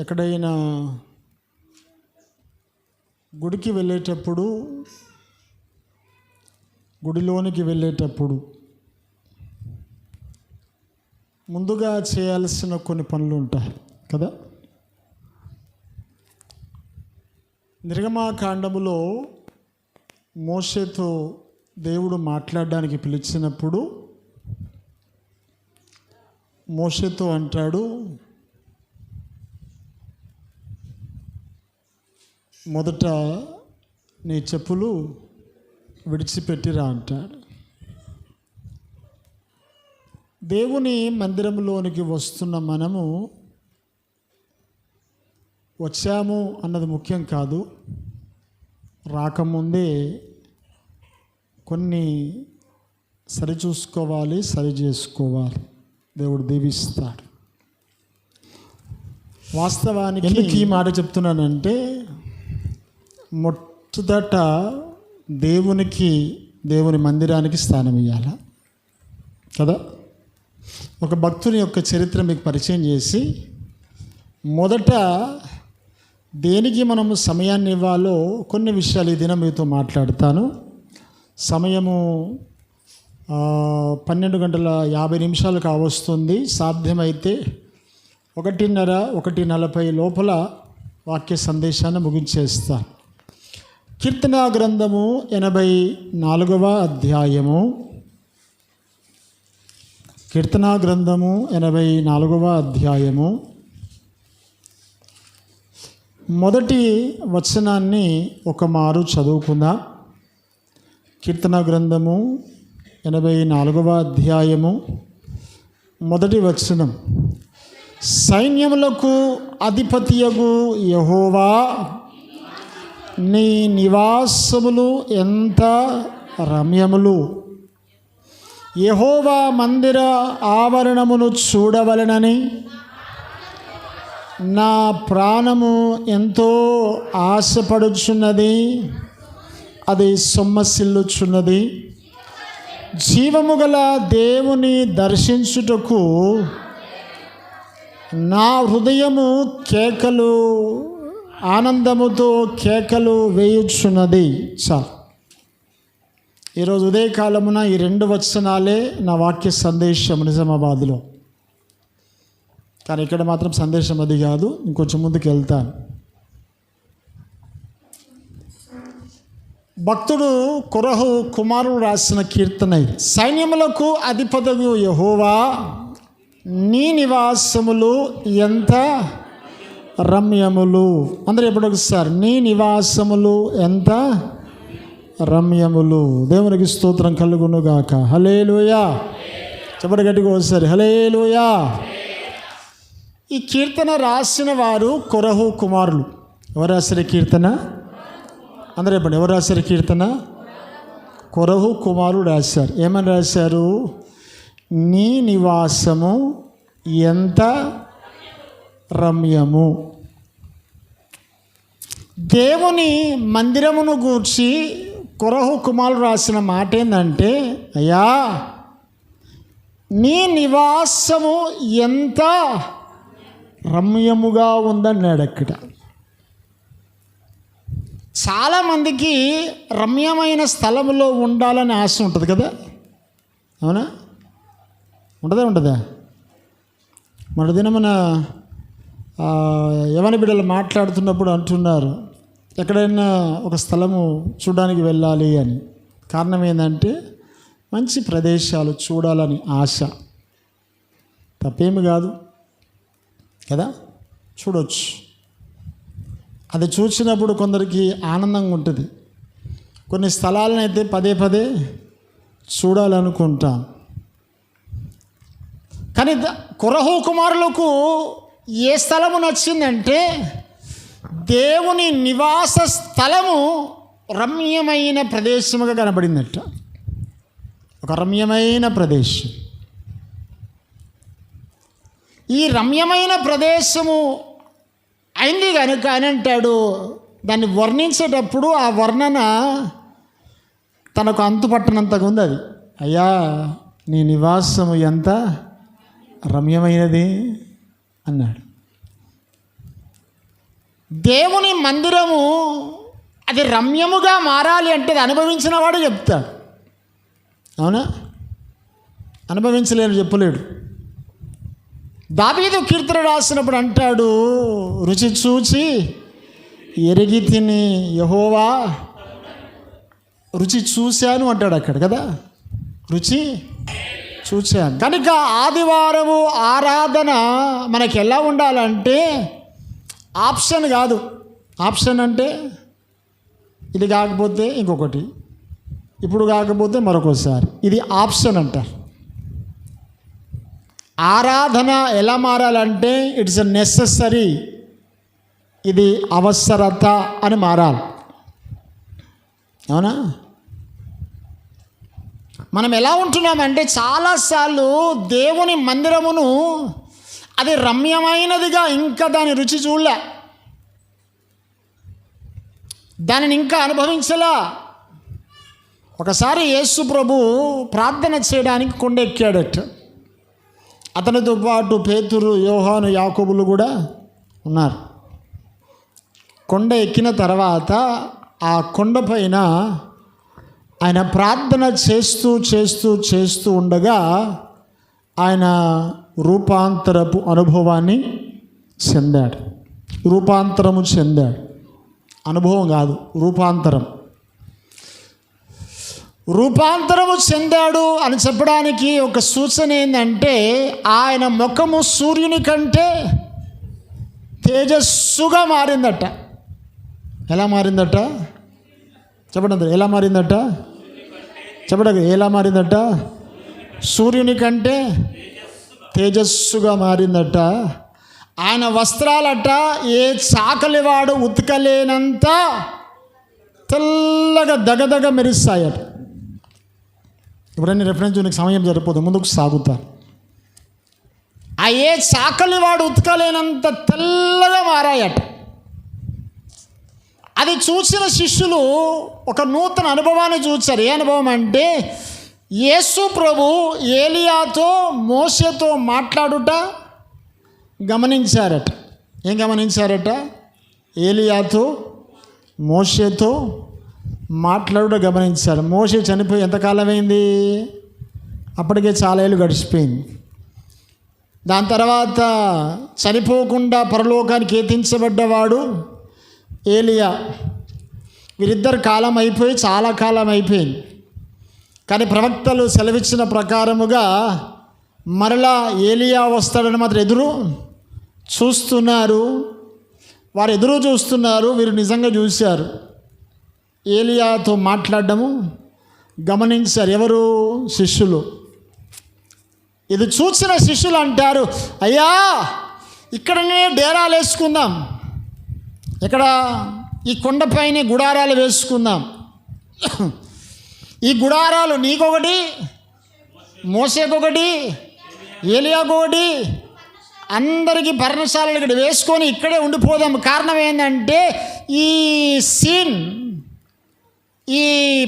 ఎక్కడైనా గుడికి వెళ్ళేటప్పుడు గుడిలోనికి వెళ్ళేటప్పుడు ముందుగా చేయాల్సిన కొన్ని పనులు ఉంటాయి కదా? నిర్గమాకాండములో మోషేతో దేవుడు మాట్లాడడానికి పిలిచినప్పుడు మోషేతో అంటాడు మొదట నీ చెప్పులు విడిచిపెట్టిరా అంటాడు. దేవుని మందిరంలోనికి వస్తున్న మనము వచ్చాము అన్నది ముఖ్యం కాదు. రాకముందే కొన్ని సరిచూసుకోవాలి సరి చేసుకోవాలి దేవుడు దీవిస్తాడు. వాస్తవానికి ఎందుకు ఈ మాట చెప్తున్నానంటే మొట్టదట దేవునికి దేవుని మందిరానికి స్థానం ఇవ్వాల కదా? ఒక భక్తుని యొక్క చరిత్ర మీకు పరిచయం చేసి మొదట దేనికి మనము సమయాన్ని ఇవ్వాలో కొన్ని విషయాలు ఈ దినం మీతో మాట్లాడతాను. సమయము పన్నెండు గంటల యాభై నిమిషాలు కావస్తుంది సాధ్యమైతే ఒకటిన్నర ఒకటి నలభై లోపల వాక్య సందేశాన్ని ముగించేస్తాను. కీర్తన గ్రంథము ఎనభై నాలుగవ అధ్యాయము. కీర్తన గ్రంథము ఎనభై నాలుగవ అధ్యాయము. మొదటి వచనాన్ని ఒక మారు చదువుకుందాం. కీర్తన గ్రంథము ఎనభై నాలుగవ అధ్యాయము. మొదటి వచనం. సైన్యములకు అధిపతియగు యహోవా నీ నివాసములు ఎంత రమ్యములు? యహోవా మందిర ఆవరణమును చూడవలనని నా ప్రాణము ఎంతో ఆశపడుచున్నది అది సొమ్మసిల్లుచున్నది. జీవము గల దేవుని దర్శించుటకు నా హృదయము కేకలు ఆనందముతో కేకలు వేయుచున్నది చాలు. ఈరోజు ఉదయకాలమున ఈ రెండు వచనాలే నా వాక్య సందేశం నిజామాబాద్లో. కానీ ఇక్కడ మాత్రం సందేశం అది కాదు ఇంకొంచెం ముందుకు వెళ్తాను. భక్తుడు కొరహు కుమారుడు రాసిన కీర్తన ఇది. సైన్యములకు అధిపతగు యహోవా నీ నివాసములు ఎంత? రమ్యములు. అందరూ ఎప్పుడు ఒకసారి నీ నివాసములు ఎంత? రమ్యములు. దేవునికి స్తోత్రం కలుగునుగాక. హలేలుయా చెప్పటి గట్టిగా ఒకసారి హలేలుయా ఈ కీర్తన రాసిన వారు కొరహు కుమారులు. ఎవరు రాశారు కీర్తన? అందరూ చెప్పండి ఎవరు రాశారు కీర్తన? కొరహు కుమారుడు రాశారు. ఏమని రాశారు? నీ నివాసము ఎంత? రమ్యము. దేవుని మందిరమును గూర్చి కొరహు కుమారుడు రాసిన మాట ఏంటంటే అయ్యా నీ నివాసము ఎంత రమ్యముగా ఉందన్నాడు అక్కడ. చాలామందికి రమ్యమైన స్థలంలో ఉండాలని ఆశ ఉంటుంది కదా? అవునా? ఉంటుందా ఉంటుందా? మన యవన బిడ్డలు మాట్లాడుతున్నప్పుడు అంటున్నారు ఎక్కడైనా ఒక స్థలము చూడడానికి వెళ్ళాలి అని. కారణం ఏంటంటే మంచి ప్రదేశాలు చూడాలని ఆశ. తప్పేమి కాదు. కదా? చూడొచ్చు. అది చూసినప్పుడు కొందరికి ఆనందంగా ఉంటుంది. కొన్ని స్థలాలను అయితే పదే పదే చూడాలనుకుంటాం. కానీ ద- కుమారులకు ఏ స్థలము నచ్చిందంటే దేవుని నివాస స్థలము రమ్యమైన ప్రదేశముగా కనబడిందట. ఒక రమ్యమైన ప్రదేశం. ఈ రమ్యమైన ప్రదేశము అయింది కనుక అని అంటాడు. దాన్ని వర్ణించేటప్పుడు ఆ వర్ణన తనకు అంతుపట్టనంతగా ఉంది అది. అయ్యా నీ నివాసము ఎంత రమ్యమైనది. అన్నాడు. దేవుని మందిరము అది రమ్యముగా మారాలి అంటే అది అనుభవించిన వాడు చెప్తాడు. అవునా? అనుభవించలేను చెప్పలేడు. దావీదు కీర్తన రాసినప్పుడు అంటాడు రుచి చూచి ఎరిగి తిని యహోవా రుచి చూశాను అంటాడు అక్కడ కదా. రుచి చూసాం కనుక ఆదివారము ఆరాధన మనకి ఎలా ఉండాలంటే ఆప్షన్ కాదు. ఆప్షన్ అంటే ఇది కాకపోతే ఇంకొకటి. ఇప్పుడు కాకపోతే మరొకసారి. ఇది ఆప్షన్ అంటారు. ఆరాధన ఎలా మారాలంటే ఇట్స్ నెససరీ. ఇది అవసరత అని మారాలి. అవునా? మనం ఎలా ఉంటున్నామంటే చాలాసార్లు దేవుని మందిరమును అది రమ్యమైనదిగా ఇంకా దాని రుచి చూడలే. దానిని ఇంకా అనుభవించలా. ఒకసారి యేసు ప్రభు ప్రార్థన చేయడానికి కొండెక్కాడట. అతనితో పాటు పేతురు యోహాను యాకోబులు కూడా ఉన్నారు. కొండ ఎక్కిన తర్వాత ఆ కొండపైన ఆయన ప్రార్థన చేస్తూ చేస్తూ చేస్తూ ఉండగా ఆయన రూపాంతరపు అనుభవాన్ని చెందాడు. రూపాంతరము చెందాడు. అనుభవం కాదు రూపాంతరం. రూపాంతరము చెందాడు అని చెప్పడానికి ఒక సూచన ఏంటంటే ఆయన ముఖము సూర్యుని కంటే తేజస్సుగా మారిందట. ఎలా మారిందట? చెప్పండి ఎలా మారిందట? చెప్పడానికి ఎలా మారిందట? సూర్యుని కంటే తేజస్సుగా మారిందట. ఆయన వస్త్రాలట ఏ చాకలివాడు ఉతకలేనంత తెల్లగా దగదగ మెరుస్తాయట. ఇప్పుడన్నీ రెఫరెన్స్ నీకు సమయం సరిపోదు ముందుకు సాగుతా. ఆ ఏ చాకలి వాడు ఉతకలేనంత తెల్లగా మారాయట. అది చూసిన శిష్యులు ఒక నూతన అనుభవాన్ని చూచారు ఏ అనుభవం అంటే యేసు ప్రభు ఏలియాతో మోసతో మాట్లాడుట గమనించారట. ఏం గమనించారట? ఏలియాతో మోసతో మాట్లాడుట గమనించారు. మోసే చనిపోయి ఎంతకాలం అయింది అప్పటికే చాలా ఏళ్ళు గడిచిపోయింది. దాని తర్వాత చనిపోకుండా పరలోకానికి ఏతించబడ్డవాడు ఏలియా వీరిద్దరు కాలం అయిపోయి చాలా కాలం అయిపోయింది. కానీ ప్రవక్తలు సెలవిచ్చిన ప్రకారముగా మరలా ఏలియా వస్తాడని మాత్రం ఎదురు చూస్తున్నారు. వారు ఎదురు చూస్తున్నారు వీరు నిజంగా చూశారు. ఏలియాతో మాట్లాడడము గమనించారు ఎవరు? శిష్యులు. ఇది చూసిన శిష్యులు అంటారు అయ్యా ఇక్కడనే డేరాలు వేసుకుందాం. ఇక్కడ ఈ కొండపైనే గుడారాలు వేసుకుందాం. ఈ గుడారాలు నీకొకటి మోసేకొకటి ఏలియాకొకటి అందరికీ పర్ణశాలలు ఇక్కడ వేసుకొని ఇక్కడే ఉండిపోదాం. కారణం ఏంటంటే ఈ సీన్ ఈ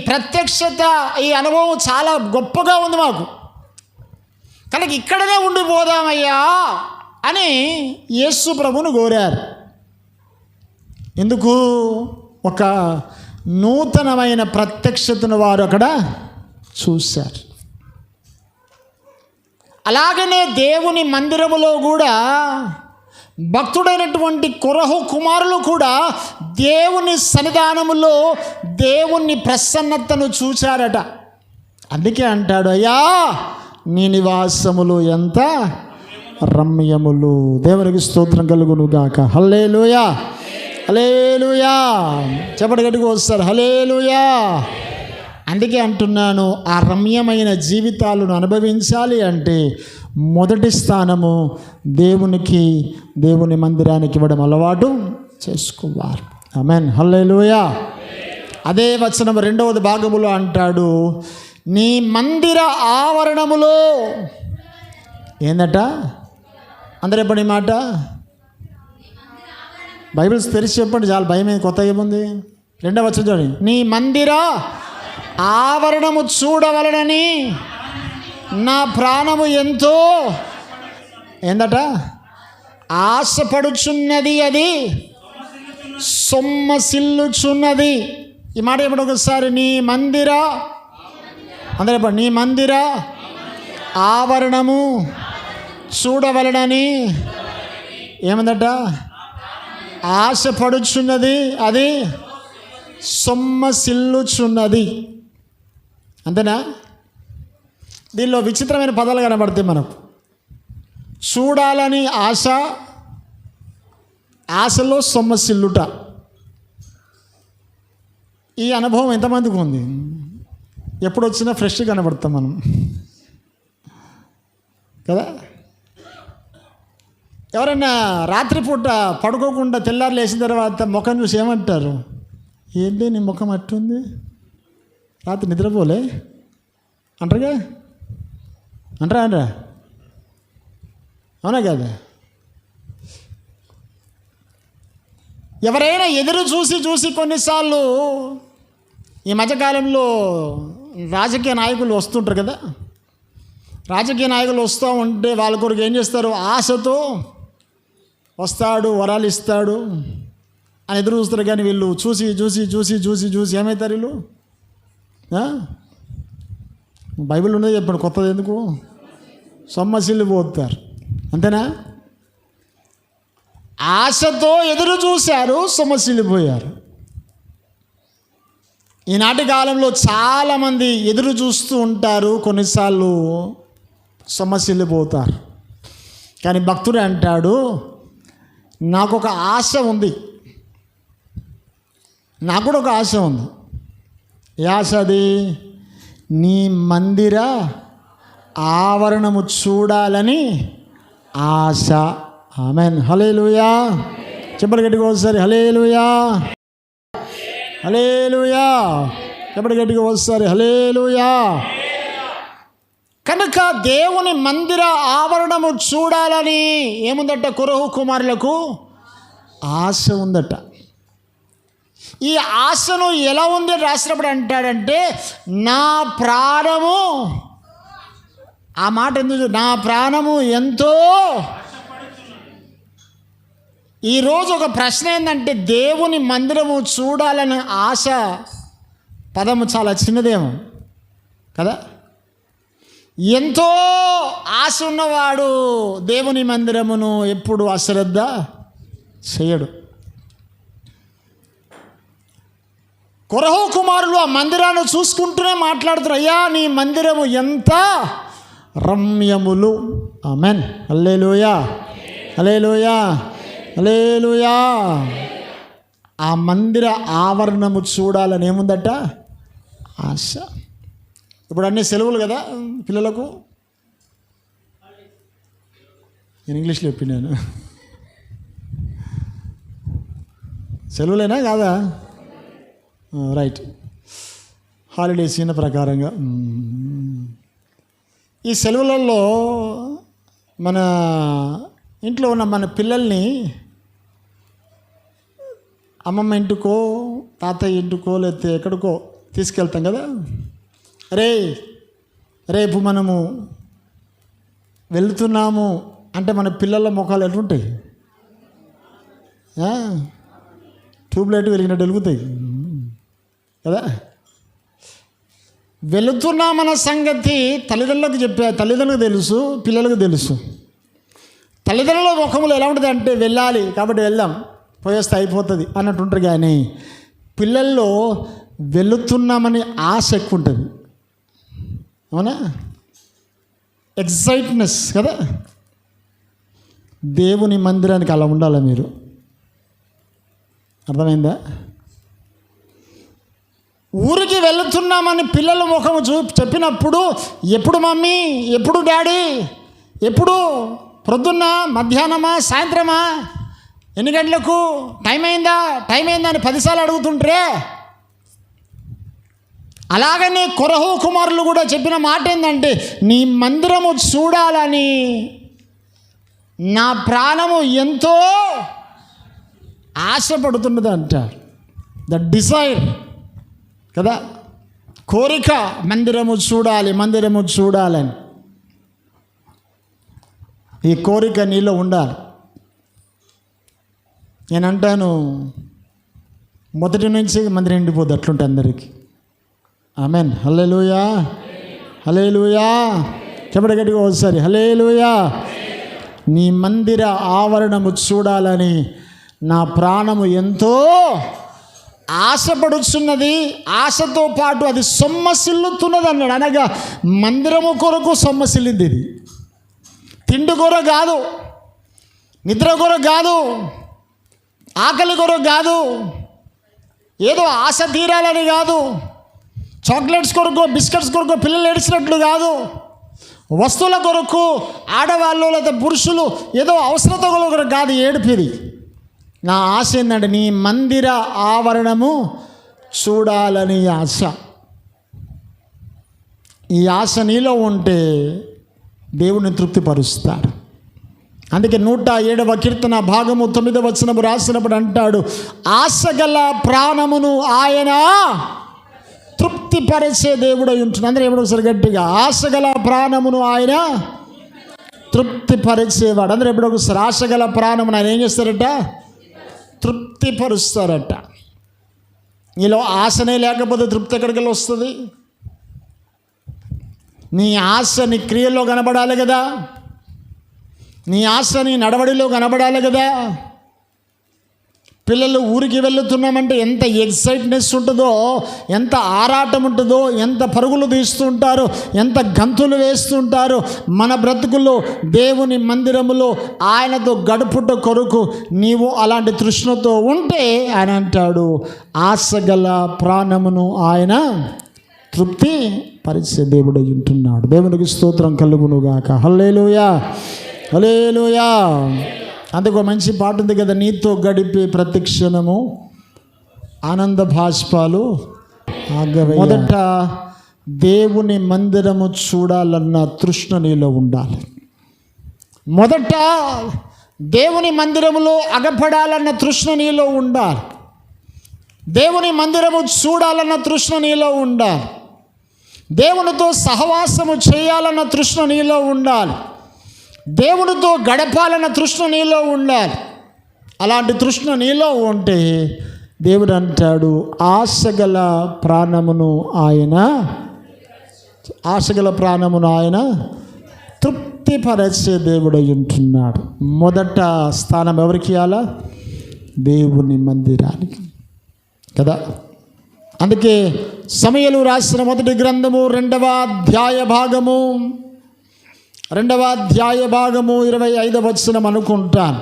ప్రత్యక్షత ఈ అనుభవం చాలా గొప్పగా ఉంది మాకు. కనుక ఇక్కడనే ఉండిపోదామయ్యా అని యేసు ప్రభును కోరారు. ఎందుకు? ఒక నూతనమైన ప్రత్యక్షతను వారు అక్కడ చూశారు. అలాగనే దేవుని మందిరములో కూడా భక్తుడైనటువంటి కురహు కుమారులు కూడా దేవుని సన్నిధానములో దేవుని ప్రసన్నతను చూచారట. అందుకే అంటాడు అయ్యా నీ నివాసములు ఎంత? రమ్యములు. దేవునికి స్తోత్రం కలుగును గాక హల్లేలుయా. హలేలుయా చెప్పటి గట్టుకు వస్తారు. హలేలుయా అందుకే అంటున్నాను ఆ రమ్యమైన జీవితాలను అనుభవించాలి అంటే మొదటి స్థానము దేవునికి దేవుని మందిరానికి ఇవ్వడం అలవాటు చేసుకోవాలి. అమెన్ హల్లేలుయా అదే వచనం రెండవది భాగములో అంటాడు నీ మందిర ఆవరణములో. ఏందట? అందరు చెప్పండి మాట. బైబిల్స్ తెరిచి చెప్పండి చాలా భయం ఏది కొత్త ఏముంది? రెండవ వచ్చిన చూడండి. నీ మందిర ఆవరణము చూడవలనని నా ప్రాణము ఎంతో. ఏందట? ఆశపడుచున్నది అది సొమ్మసిల్లుచున్నది. ఈ మాట ఇప్పుడు ఒకసారి? నీ మందిర అందరూ చెప్పండి, నీ మందిర ఆవరణము చూడవలనని. ఏమందట? ఆశపడుచున్నది అది సొమ్మసిల్లుచున్నది. అంతేనా? దీనిలో విచిత్రమైన పదాలు కనబడతాయి మనకు. చూడాలని ఆశ ఆశలో సొమ్మసిల్లుట. ఈ అనుభవం ఎంతమందికి ఉంది? ఎప్పుడు వచ్చినా ఫ్రెష్ కనబడతాం మనం. కదా? ఎవరైనా రాత్రిపూట పడుకోకుండా తెల్లారు లేచిన తర్వాత ముఖం చూసి ఏమంటారు? ఏంటి నీ ముఖం అట్టుంది? రాత్రి నిద్రపోలే? అంటారుగా? అంటారా అంటారా? అవునా కదా? ఎవరైనా ఎదురు చూసి చూసి కొన్నిసార్లు ఈ మధ్యకాలంలో రాజకీయ నాయకులు వస్తుంటారు కదా? రాజకీయ నాయకులు వస్తూ ఉంటే వాళ్ళ కొరకు ఏం చేస్తారు? ఆశతో వస్తాడు వరాలు ఇస్తాడు అని ఎదురు చూస్తారు కానీ వీళ్ళు చూసి చూసి చూసి చూసి చూసి ఏమవుతారు వీళ్ళు? బైబిల్ ఉన్నది చెప్పండి కొత్తది ఎందుకు? సొమ్మసిల్లు పోతారు. అంతేనా? ఆశతో ఎదురు చూశారు సొమ్మసిల్లిపోయారు ఈనాటి కాలంలో చాలామంది ఎదురు చూస్తూ ఉంటారు కొన్నిసార్లు సమస్యలిపోతారు కానీ భక్తుడు అంటాడు నాకు ఒక ఆశ ఉంది. నాకు కూడా ఒక ఆశ ఉంది. ఏ ఆశ అది? నీ మందిర ఆవరణము చూడాలని ఆశ. ఆమెన్. హలేలుయా చెప్పలు గట్టిగా ఒకసారి హలేలుయా హలేలుయా ఎప్పటి గట్టిగా హలే లూయా కనుక దేవుని మందిర ఆవరణము చూడాలని ఏముందట కురహు కుమారులకు? ఆశ ఉందట. ఈ ఆశను ఎలా ఉంది రాసినప్పుడు అంటాడంటే నా ప్రాణము ఆ మాట ఎందుకు నా ప్రాణము ఎంతో. ఈరోజు ఒక ప్రశ్న ఏంటంటే దేవుని మందిరము చూడాలనే ఆశ పదము చాలా చిన్నదేమో. కదా? ఎంతో ఆశ ఉన్నవాడు దేవుని మందిరమును ఎప్పుడు అశ్రద్ధ చేయడు. కొరహో కుమారులు ఆ మందిరాన్ని చూసుకుంటూనే మాట్లాడుతారు అయ్యా నీ మందిరము ఎంత రమ్యములు. ఆమెన్. అల్లేలుయా అలేలుయా అలేలుయా ఆ మందిర ఆవరణము చూడాలని ఏముందట? ఆశ. ఇప్పుడు అన్ని సెలవులు కదా పిల్లలకు? నేను ఇంగ్లీష్లో చెప్పినాను. సెలవులేనా కాదా? రైట్. హాలిడేస్ అయిన ప్రకారంగా. ఈ సెలవులలో మన ఇంట్లో ఉన్న మన పిల్లల్ని అమ్మమ్మ ఇంటికో తాతయ్య ఇంటికో లేకపోతే ఎక్కడికో తీసుకెళ్తాం కదా? రే రేపు మనము వెళ్తున్నాము అంటే మన పిల్లల ముఖాలు ఎట్లుంటాయి? ట్యూబ్లైట్ వెలిగినట్టు వెలుగుతాయి. కదా? వెళుతున్నామన్న సంగతి తల్లిదండ్రులకు చెప్పా తల్లిదండ్రులకు తెలుసు పిల్లలకు తెలుసు. తల్లిదండ్రుల ముఖములు ఎలా ఉంటుంది అంటే వెళ్ళాలి కాబట్టి వెళ్దాం పోయేస్తే అయిపోతుంది అన్నట్టుంటారు కానీ పిల్లల్లో వెళుతున్నామని ఆశ ఎక్కువ ఉంటుంది అవునా? ఎక్సైట్నెస్ కదా? దేవుని మందిరానికి అలా ఉండాలి మీరు? అర్థమైందా? ఊరికి వెళుతున్నామని పిల్లల ముఖం చూ చెప్పినప్పుడు ఎప్పుడు మమ్మీ ఎప్పుడు డాడీ ఎప్పుడు ప్రొద్దున్న మధ్యాహ్నమా సాయంత్రమా? ఎన్ని గంటలకు? టైం అయిందా? టైం అయిందా అని పదిసార్లు అడుగుతుంటే అలాగనే కొరహు కుమారులు కూడా చెప్పిన మాట ఏంటంటే నీ మందిరము చూడాలని. నా ప్రాణము ఎంతో ఆశపడుతున్నది అంటారు ద డిజైర్ కదా? కోరిక మందిరము చూడాలి మందిరము చూడాలని. ఈ కోరిక నీలో ఉండాలి. నేను అంటాను మొదటి నుంచి మందిరం ఎండిపోదు అట్లుంటే అందరికీ. ఆమెన్. హలే లూయా హలే లూయా చెప్పడ గట్టిగా ఒకసారి. హలే లూయా నీ మందిర ఆవరణము చూడాలని నా ప్రాణము ఎంతో ఆశపడుచున్నది. ఆశతో పాటు అది సొమ్మసిల్లుతున్నది అన్నాడు. అనగా మందిరము కొరకు సొమ్మసిల్లింది ఇది. తిండి కొర కాదు. నిద్ర కొర కాదు. ఆకలి కొర కాదు. ఏదో ఆశ తీరాలని కాదు. చాక్లెట్స్ కొరకు బిస్కెట్స్ కొరకు పిల్లలు ఏడిచినట్లు కాదు. వస్తువుల కొరకు ఆడవాళ్ళు లేదా పురుషులు ఏదో అవసరత కొరకు కాదు ఏడుపిది. నా ఆశ ఏంటంటే నీ మందిర ఆవరణము చూడాలని ఆశ. ఈ ఆశ నీలో ఉంటే దేవుని తృప్తిపరుస్తాడు అందుకే నూట ఏడవ కీర్తన భాగము తొమ్మిదవ వచనము రాసినప్పుడు అంటాడు ఆశగల ప్రాణమును ఆయన తృప్తిపరిచే దేవుడై ఉంటున్నాడు. అందరూ ఎప్పుడు ఒకసారి గట్టిగా ఆశగల ప్రాణమును ఆయన తృప్తిపరిచేవాడు అందరూ ఎప్పుడు ఒకసారి ఆశగల ప్రాణమును ఆయన ఏం చేస్తారట? తృప్తిపరుస్తారట నీలో ఆశనే లేకపోతే తృప్తి ఎక్కడికి వెళ్ళి వస్తుంది? నీ ఆశ నీ క్రియల్లో కనబడాలి కదా? నీ ఆశ నీ నడవడిలో కనబడాలి కదా? పిల్లలు ఊరికి వెళ్తున్నామంటే ఎంత ఎక్సైట్నెస్ ఉంటుందో ఎంత ఆరాటం ఉంటుందో ఎంత పరుగులు తీస్తుంటారో ఎంత గంతులు వేస్తుంటారు మన బ్రతుకులు దేవుని మందిరములో ఆయనతో గడుపుట కొరకు నీవు అలాంటి తృష్ణతో ఉంటే ఆయన అంటాడు. ఆశగల ప్రాణమును ఆయన తృప్తి పరిచే దేవుడు ఉంటున్నాడు. దేవునికి స్తోత్రం కలుగునుగాక. హల్లేలుయా. హలేలుయా అందుకు మంచి పాట ఉంది కదా నీతో గడిపే ప్రతి క్షణము. ఆనంద భాష్పాలు. మొదట దేవుని మందిరము చూడాలన్న తృష్ణ నీలో ఉండాలి. మొదట దేవుని మందిరములో అగపడాలన్న తృష్ణ నీలో ఉండాలి. దేవుని మందిరము చూడాలన్న తృష్ణ నీలో ఉండాలి. దేవునితో సహవాసము చేయాలన్న తృష్ణ నీలో ఉండాలి. దేవుడితో గడపాలన్న తృష్ణ నీలో ఉండాలి. అలాంటి తృష్ణ నీలో ఉంటే దేవుడు అంటాడు ఆశగల ప్రాణమును ఆయన ఆశగల ప్రాణమును ఆయన తృప్తిపరచే దేవుడై ఉంటున్నాడు. మొదట స్థానం ఎవరికి ఇవ్వాలా దేవుని మందిరానికి. కదా? అందుకే సమయలు రాసిన మొదటి గ్రంథము రెండవ అధ్యాయ భాగము. రెండవ అధ్యాయ భాగము ఇరవై ఐదవ వచనం అనుకుంటాను.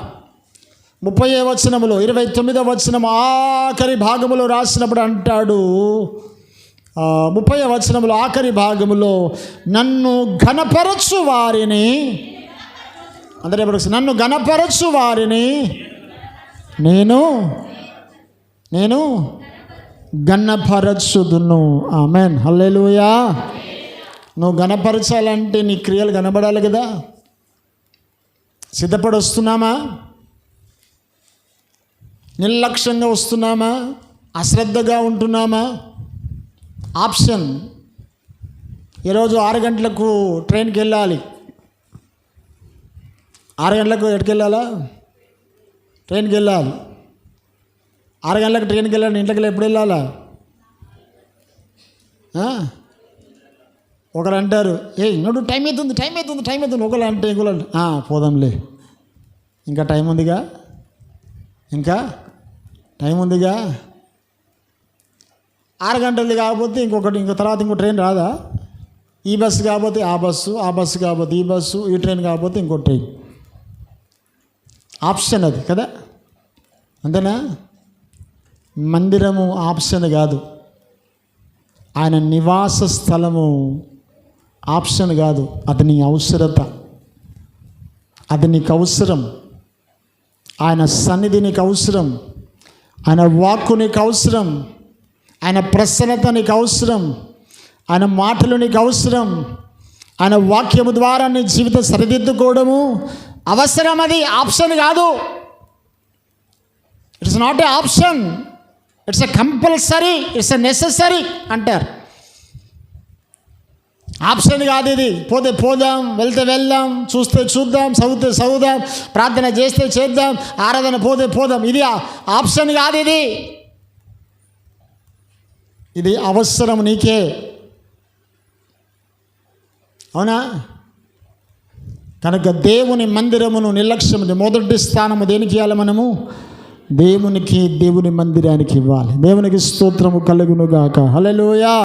ముప్పై వచనములో ఇరవై తొమ్మిదవ వచనం ఆఖరి భాగములో రాసినప్పుడు అంటాడు ముప్పై వచనములో ఆఖరి భాగములో నన్ను ఘనపరచు వారిని అందరే నన్ను ఘనపరచు వారిని నేను నేను గన్నపరచుదును ఆమెన్. హల్లెలూయా. నువ్వు గనపరచాలంటే నీ క్రియలు కనబడాలి కదా. సిద్ధపడి వస్తున్నామా? నిర్లక్ష్యంగా వస్తున్నామా? అశ్రద్ధగా ఉంటున్నామా? ఆప్షన్. ఈరోజు ఆరు గంటలకు ట్రైన్కి వెళ్ళాలి. ఆరు గంటలకు ఎక్కడికి వెళ్ళాలా? ట్రైన్కి వెళ్ళాలి. ఆరు గంటలకు ట్రైన్కి వెళ్ళాలి. ఇంట్లోకి వెళ్ళి ఎప్పుడు వెళ్ళాలా? ఒకరు అంటారు ఏ నడు టైం అవుతుంది టైం అవుతుంది టైం అవుతుంది ఒకరు అంటే ఇంకోళ్ళు పోదాంలే. ఇంకా టైం ఉందిగా? ఇంకా టైం ఉందిగా? ఆరు గంటలది కాకపోతే ఇంకొకటి ఇంకో తర్వాత ఇంకో ట్రైన్ రాదా? ఈ బస్సు కాకపోతే ఆ బస్సు ఆ బస్సు కాకపోతే ఈ బస్సు ఈ ట్రైన్ కాకపోతే ఇంకో ట్రైన్. ఆప్షన్ అది కదా? అంతేనా? మందిరము ఆప్షన్ కాదు. ఆయన నివాస స్థలము ఆప్షన్ కాదు. అది నీ అవసరత. అది నీకు అవసరం. ఆయన సన్నిధి నీకు అవసరం. ఆయన వాక్కు నీకు అవసరం. ఆయన ప్రసన్నత నీకు అవసరం. ఆయన మాటలు నీకు అవసరం. ఆయన వాక్యము ద్వారా నీ జీవితం సరిదిద్దుకోవడము అవసరం అది. ఆప్షన్ కాదు. It's not a option it's a compulsory it's a necessary అంటారు. ఆప్షన్ కాదు ఇది. పోతే పోదాం వెళ్తే వెళ్దాం చూస్తే చూద్దాం చదివితే చదువుదాం ప్రార్థన చేస్తే చేద్దాం ఆరాధన పోతే పోదాం. ఇది ఆప్షన్ కాదు ఇది. ఇది అవసరం నీకే. అవునా? కనుక దేవుని మందిరమును నిర్లక్ష్యం మొదటి స్థానము దేనికి ఇవ్వాలి మనము? దేవునికి దేవుని మందిరానికి ఇవ్వాలి. దేవునికి స్తోత్రము కలుగునుగాక. హలలోయా